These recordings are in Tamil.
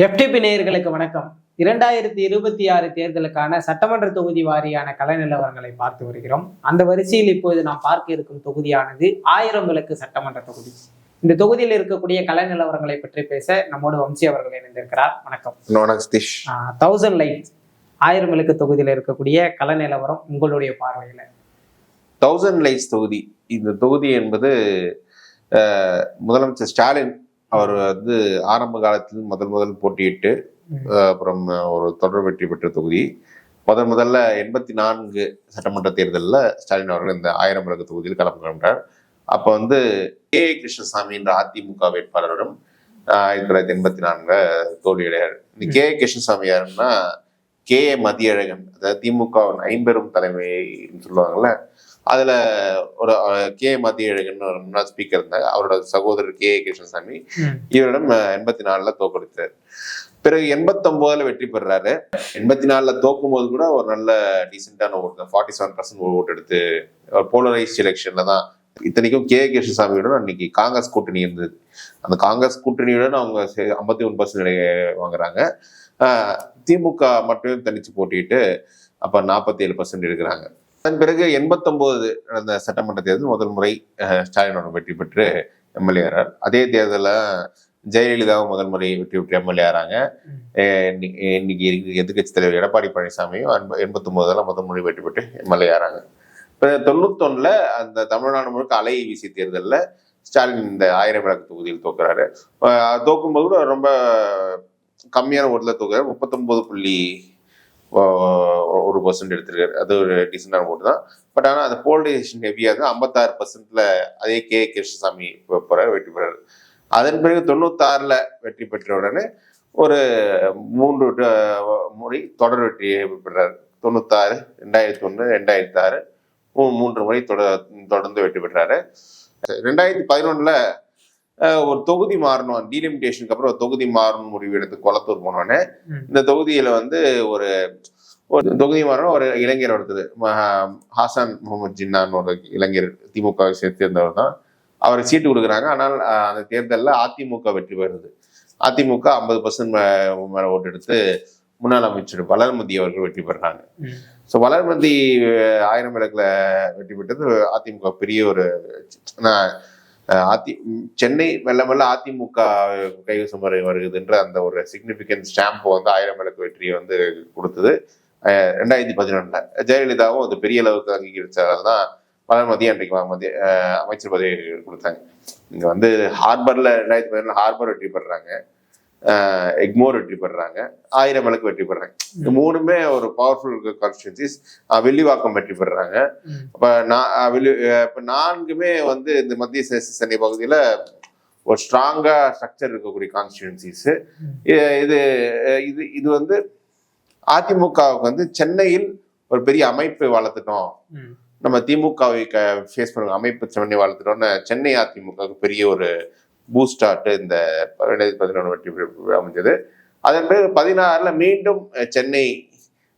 எஃப்டிபி நேயர்களுக்கு வணக்கம். இரண்டாயிரத்தி இருபத்தி ஆறு தேர்தலுக்கான சட்டமன்ற தொகுதி வாரியான கல நிலவரங்களை பார்த்து வருகிறோம். அந்த வரிசையில் இப்போது நாம் பார்க்க இருக்கும் தொகுதியானது ஆயிரம் விளக்கு சட்டமன்ற தொகுதி. இந்த தொகுதியில் இருக்கக்கூடிய கல நிலவரங்களை பற்றி பேச நம்மோடு வம்சி அவர்கள் இணைந்திருக்கிறார். வணக்கம். தௌசண்ட் லைட் ஆயிரம் விளக்கு தொகுதியில் இருக்கக்கூடிய கல நிலவரம் உங்களுடைய பார்வையில. தௌசண்ட் லைட்ஸ் தொகுதி. இந்த தொகுதி என்பது முதலமைச்சர் ஸ்டாலின் அவர் வந்து ஆரம்ப காலத்தில் முதல் முதல் போட்டியிட்டு அப்புறம் ஒரு தொடர் வெற்றி பெற்ற தொகுதி. முதல் முதல்ல எண்பத்தி நான்கு சட்டமன்ற தேர்தலில் ஸ்டாலின் அவர்கள் இந்த ஆயிரம் விளக்கு தொகுதியில் கலந்துகின்றார் அப்போ வந்து கே. கிருஷ்ணசாமி என்ற அதிமுக வேட்பாளரிடம் ஆயிரத்தி தொள்ளாயிரத்தி எண்பத்தி நான்குல தோல்வியடையார் இந்த கே. கிருஷ்ணசாமி யாருன்னா கே ஏ மதியழகன் அதாவது திமுக ஐம்பெரும் தலைமைன்னு சொல்லுவாங்கல்ல அதுல ஒரு கே மதியழகன் ஒரு முன்னாள் ஸ்பீக்கர் இருந்தாங்க அவரோட சகோதரர் கே ஏ கிருஷ்ணசாமி. இவரிடம் எண்பத்தி நாலுல தோக்கடித்தார் பிறகு எண்பத்தொன்பதுல வெற்றி பெறாரு. எண்பத்தி நாலுல தோக்கும் போது கூட ஒரு நல்ல டீசென்டான ஓட்டு ஃபார்ட்டி செவன் பர்சன்ட் ஓட்டு எடுத்து போலரைஸ்ட் எலெக்ஷன்ல தான் இத்தனைக்கும் கே கிருஷ்ணசாமியுடன் அன்னைக்கு காங்கிரஸ் கூட்டணி இருந்தது. அந்த காங்கிரஸ் கூட்டணியுடன் அவங்க ஐம்பத்தி ஒன்று பர்சன்ட் வாங்குறாங்க. திமுக மட்டுமே தனிச்சு போட்டிட்டு அப்ப நாற்பத்தி ஏழு பர்சன்ட் எடுக்கிறாங்க. அதன் பிறகு எண்பத்தொம்போது நடந்த சட்டமன்ற தேர்தல் முதல் முறை ஸ்டாலினோட வெற்றி பெற்று எம்எல்ஏ ஆறார். அதே தேர்தலில் ஜெயலலிதாவும் முதல் முறை வெற்றி பெற்று எம்எல்ஏ ஆறாங்க. இன்னைக்கு இன்னைக்கு எதிர்கட்சி தலைவர் எடப்பாடி பழனிசாமியும் அன்ப- முதல் முறை வெற்றி பெற்று எம்எல்ஏ ஆறாங்க. தொண்ணூத்தொன்னுல அந்த தமிழ்நாடு முழுக்க அலை வீசி தேர்தலில் ஸ்டாலின் இந்த ஆயிரம் விளக்கு தொகுதியில் தோக்குறாரு. தோக்கும்போது கூட ரொம்ப கம்மியான ஓட்டில் தோக்குறாரு. முப்பத்தொன்பது புள்ளி ஒரு பர்சன்ட் எடுத்திருக்காரு. அது ஒரு டீசெண்டான ஓட்டு தான். பட் ஆனால் அந்த போலரைசேஷன் ஹெவியாக தான் ஐம்பத்தாறு பர்சன்ட்ல அதே கே கிருஷ்ணசாமி போகிறார் போறாரு வெற்றி பெறாரு. அதன் பிறகு தொண்ணூத்தாறுல வெற்றி பெற்ற உடனே ஒரு மூன்று ட- முறை தொடர் வெற்றி பெறாரு. தொண்ணூத்தாறு ரெண்டாயிரத்தி ஒன்று ரெண்டாயிரத்தி ஆறு மூன்று முறை தொட- தொடர்ந்து வெற்றி பெற்றாரு. ரெண்டாயிரத்தி பதினொன்னுல ஒரு தொகுதி மாறணும் டீலிமிட்டேஷனுக்கு அப்புறம் ஒரு தொகுதி மாறணும் முடிவு எடுத்து குளத்தூர் போனோடனே. இந்த தொகுதியில வந்து ஒரு ஒரு தொகுதி மாறணும் ஒரு இளைஞர் ஒருத்தர் ஹாசான் முகமது ஜின்னான்னு ஒரு இளைஞர் திமுகவை சேர்த்திருந்தவர் தான். அவருக்கு சீட்டு கொடுக்குறாங்க. ஆனால் அந்த தேர்தலில் அதிமுக வெற்றி பெறுது. அதிமுக ஐம்பது பர்சன்ட் மேல ஓட்டு எடுத்து முன்னாள் அமைச்சர் வளர்மதி அவர்கள் வெற்றி பெறாங்க. ஸோ வளர்மதி ஆயிரம் விளக்கில் வெற்றி பெற்றது அதிமுக பெரிய ஒரு நான், அதி சென்னை மெல்ல மெல்ல அதிமுக கைவசம் வரை வருகுதுன்ற அந்த ஒரு சிக்னிஃபிகன்ஸ் ஸ்டாம்ப் வந்து ஆயிரம் விளக்கு வெற்றியை வந்து கொடுத்தது. ரெண்டாயிரத்தி பதினொன்னுல. ஜெயலலிதாவும் அது பெரிய அளவுக்கு அங்கீகரிச்சதால தான் வளர்மதி அன்றைக்கு மதிய அமைச்சர் பதவி கொடுத்தாங்க. இங்கே வந்து ஹார்பரில் ரெண்டாயிரத்தி பதினொன்று ஹார்பர் வெற்றி பெறாங்க எக்மோர் வெற்றி பெறாங்க ஆயிரம் விளக்கு வெற்றி பெறாங்க இந்த மூணுமே ஒரு பவர்ஃபுல் கான்ஸ்டியூன்சிஸ் வெள்ளிவாக்கம் வெற்றி பெறாங்க ம். அப்ப நான் அஹ் வெளி- அஹ் இப்ப நான்குமே வந்து இந்த மத்திய சென்னை பகுதியில ஒரு ஸ்ட்ராங்கா ஸ்ட்ரக்சர் இருக்கக்கூடிய கான்ஸ்டியூன்சிஸ். இது இது இது வந்து அதிமுகவுக்கு வந்து சென்னையில் ஒரு பெரிய அமைப்பை வளர்த்துட்டோம். நம்ம திமுகவை ஃபேஸ் பண்ணுற அமைப்பு சென்னை வளர்த்துட்டோம்னு சென்னை அதிமுகவுக்கு பெரிய ஒரு பூஸ்டாட்டு இந்த ரெண்டாயிரத்தி பதினொன்று வெற்றி அமைஞ்சது அதன் பிறகு பதினாறுல மீண்டும் சென்னை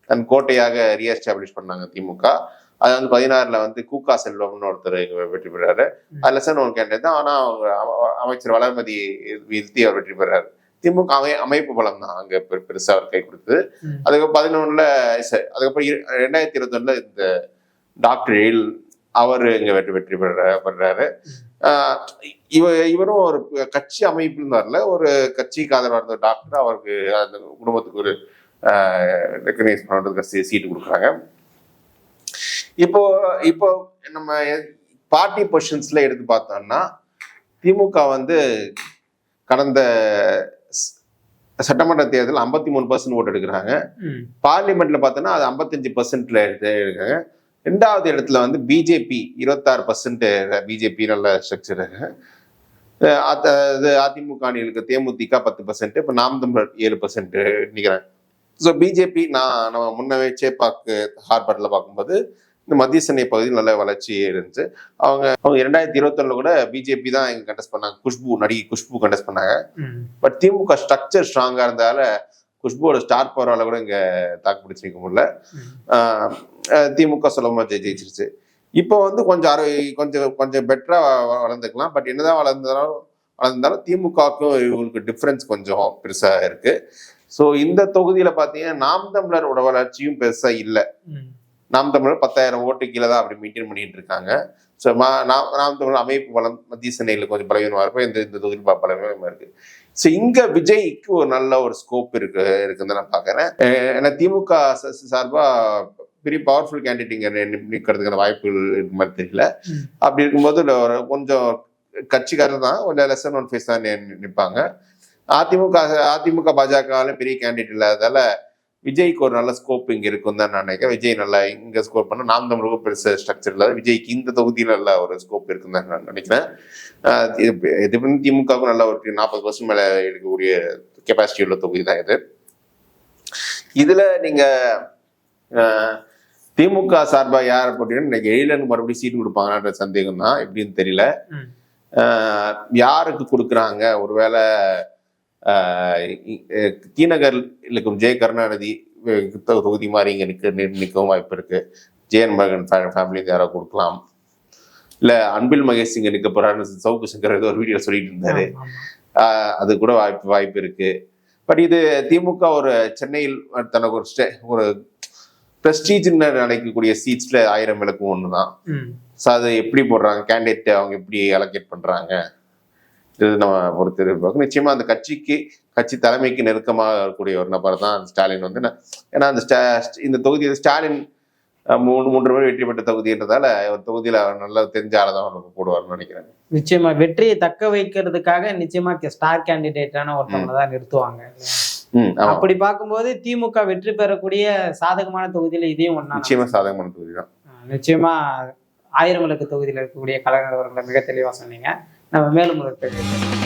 தன் கோட்டையாக ரீஎஸ்டாப்ளிஷ் பண்ணாங்க திமுக. அது வந்து பதினாறுல வந்து கூகா செல்வம்னு ஒருத்தர் இங்க வெற்றி பெறாரு. அதுல சார் ஒரு கேண்டேட் தான். ஆனா அவங்க அம- அமைச்சர் வளர்மதி வீழ்த்தி அவர் வெற்றி பெறாரு. திமுக அமை அமைப்பு பலம் தான் அங்க பெரு- பெருசா அவர் கை கொடுத்தது. அதுக்கப்புறம் பதினொன்னுல ச- அதுக்கப்புறம் ரெண்டாயிரத்தி இருபத்தி ஒண்ணுல இந்த டாக்டர் எழில் அவர் இங்க வெற்றி வெற்றி பெற பெறாரு. இவ இவரும் ஒரு கட்சி அமைப்புன்னு வரல ஒரு கட்சிக்கு ஆதரவாக இருந்த டாக்டர் அவருக்கு அந்த குடும்பத்துக்கு ஒரு ரெக்கக்னைஸ் பண்ணுறதுக்கு சீட்டு கொடுக்குறாங்க. இப்போ இப்போ நம்ம பார்ட்டி பொசிஷன்ஸ்ல எடுத்து பார்த்தோம்னா திமுக வந்து கடந்த சட்டமன்ற தேர்தல் ஐம்பத்தி மூணு பர்சன்ட் ஓட்டு எடுக்கிறாங்க. பார்லிமெண்ட்ல பார்த்தோன்னா அது ஐம்பத்தஞ்சு பர்சன்ட்ல எடுக்காங்க ரெண்டாவது இடத்துல வந்து பிஜேபி இருபத்தாறு பர்சன்ட் பிஜேபி நல்ல ஸ்ட்ரக்சர் அது அதிமுக அணிகளுக்கு தேமுதிக பத்து பர்சன்ட் இப்போ நாம் தமிழர் ஏழு பர்சன்ட் நிற்கிறாங்க ஸோ பிஜேபி நான் நம்ம முன்னவே சேப்பாக்கு ஹார்பர்ல பார்க்கும்போது இந்த மத்திய சென்னை பகுதியில் நல்ல வளர்ச்சி இருந்துச்சு. அவங்க அவங்க இரண்டாயிரத்தி இருபத்தொன்னுல கூட பிஜேபி தான் இங்க கண்டெஸ்ட் பண்ணாங்க. குஷ்பு நடிகை குஷ்பு கண்டெஸ்ட் பண்ணாங்க. பட் திமுக ஸ்ட்ரக்சர் ஸ்ட்ராங்கா இருந்தால குஷ்புவோட ஸ்டார் பவரால கூட இங்க தாக்கு பிடிச்சி நிற்க முடியல. திமுக சுலபமா ஜெயி ஜெயிச்சிருச்சு. இப்போ வந்து கொஞ்சம் அரை கொஞ்சம் கொஞ்சம் பெட்டரா வளர்ந்துக்கலாம். பட் என்னதான் வளர்ந்தாலும் வளர்ந்தாலும் திமுகவுக்கும் இவங்களுக்கு டிஃப்ரென்ஸ் கொஞ்சம் பெருசா இருக்கு. ஸோ இந்த தொகுதியில பாத்தீங்கன்னா நாம் தமிழரோட வளர்ச்சியும் பெருசா இல்லை. நாம் தமிழர் பத்தாயிரம் ஓட்டு கீழே தான் அப்படி மெயின்டைன் பண்ணிட்டு இருக்காங்க. ஸோ நாம் நாம் தமிழ் அமைப்பு பலம் மத்திய சென்னையில் கொஞ்சம் பலவீனமாக இருக்கும் இந்த இந்த தொகுதியில் ப- பலவீனமா இருக்கு. ஸோ இங்க விஜய்க்கு ஒரு நல்ல ஒரு ஸ்கோப் இருக்கு இருக்குன்னு நான் பார்க்கறேன் ஏன்னா திமுக ச- சார்பா பெரிய பவர்ஃபுல் கேண்டிடேட் இங்க நி- நிக்கிறதுக்கான வாய்ப்புகள் இருக்கு மாதிரி தெரியல. அப்படி இருக்கும்போது ஒரு கொஞ்சம் கட்சிக்காரர் தான் கொஞ்சம் லெசன் ஒன் ஃபேஸ் தான் நி- நிப்பாங்க. அதிமுக அதிமுக பாஜக பெரிய கேண்டிடேட் இல்லாததால விஜய்க்கு ஒரு நல்ல ஸ்கோப் இங்க இருக்கும் தான் நான் நினைக்கிறேன். விஜய் நல்லா இங்க ஸ்கோர் பண்ண நாம் தமிழுக்கும் பெருசு ஸ்ட்ரக்சர் இல்லாத விஜய்க்கு இந்த தொகுதியில் நல்ல ஒரு ஸ்கோப் இருக்குன்னு தான் நான் நினைக்கிறேன். இது திமுகவுக்கும் நல்ல ஒரு நாற்பது பர்சன்ட் மேல எடுக்கக்கூடிய கெப்பாசிட்டி உள்ள தொகுதி தான் இது. இதுல நீங்க ஆஹ், திமுக சார்பா யார் போட்டீங்கன்னா இன்னைக்கு எழிலனுக்கு மறுபடியும் சீட் கொடுப்பாங்கன்ற சந்தேகம் தான் எப்படின்னு தெரியல. யாருக்கு கொடுக்குறாங்க? ஒருவேளை தீநகர் இருக்கும் ஜெய கருணாநிதி தொகுதி மாதிரி இங்க நிக்க நி- நிக்கவும் வாய்ப்பு இருக்கு. ஜெயன் மகன் ஃபேமிலி யாரோ கொடுக்கலாம். இல்ல அன்பில் மகேஷ் இங்க நிக்க போறாருன்னு சவுக்கு சங்கர் ஏதோ ஒரு வீடியோ சொல்லிட்டு இருந்தாரு. அது கூட வாய்ப்பு வாய்ப்பு இருக்கு. பட் இது திமுக ஒரு சென்னையில் தனக்கு ஒரு ஸ்டே ஒரு பிரஸ்டீஜ்னு நினைக்கக்கூடிய சீட்ஸ்ல ஆயிரம் விளக்கும் ஒண்ணுதான். ம். ஸோ அது எப்படி போடுறாங்க? கேண்டிடேட் அவங்க எப்படி அலோகேட் பண்றாங்க? இது நம்ம பொறுத்து எதிர்பார்க்கணும் நிச்சயமா அந்த கட்சிக்கு கட்சி தலைமைக்கு நெருக்கமாக இருக்கக்கூடிய ஒரு நபர் தான் ஸ்டாலின் வந்து. ஏன்னா அந்த ஸ்டா- இந்த தொகுதியில் ஸ்டாலின் மூணு மூன்று பேர் வெற்றி பெற்ற தொகுதின்றதால ஒரு தொகுதியில் அவர் நல்லா தெரிஞ்ச ஆளை தான் அவனுக்கு போடுவார்னு நினைக்கிறேன். நிச்சயமா வெற்றியை தக்க வைக்கிறதுக்காக நிச்சயமா ஸ்டார் கேண்டிடேட்டான ஒருத்தவங்க தான் நிறுத்துவாங்க. அப்படி பார்க்கும்போது திமுக வெற்றி பெறக்கூடிய சாதகமான தொகுதியில இதையும் ஒண்ணா நிச்சயமா சாதகமான தொகுதி தான். நிச்சயமா ஆயிரம் விளக்கு தொகுதியில் இருக்கக்கூடிய கலைஞர் அவர்களை மிக தெளிவா சொன்னீங்க. நம்ம மேலும் ஒரு கேள்வி கேட்கலாம்.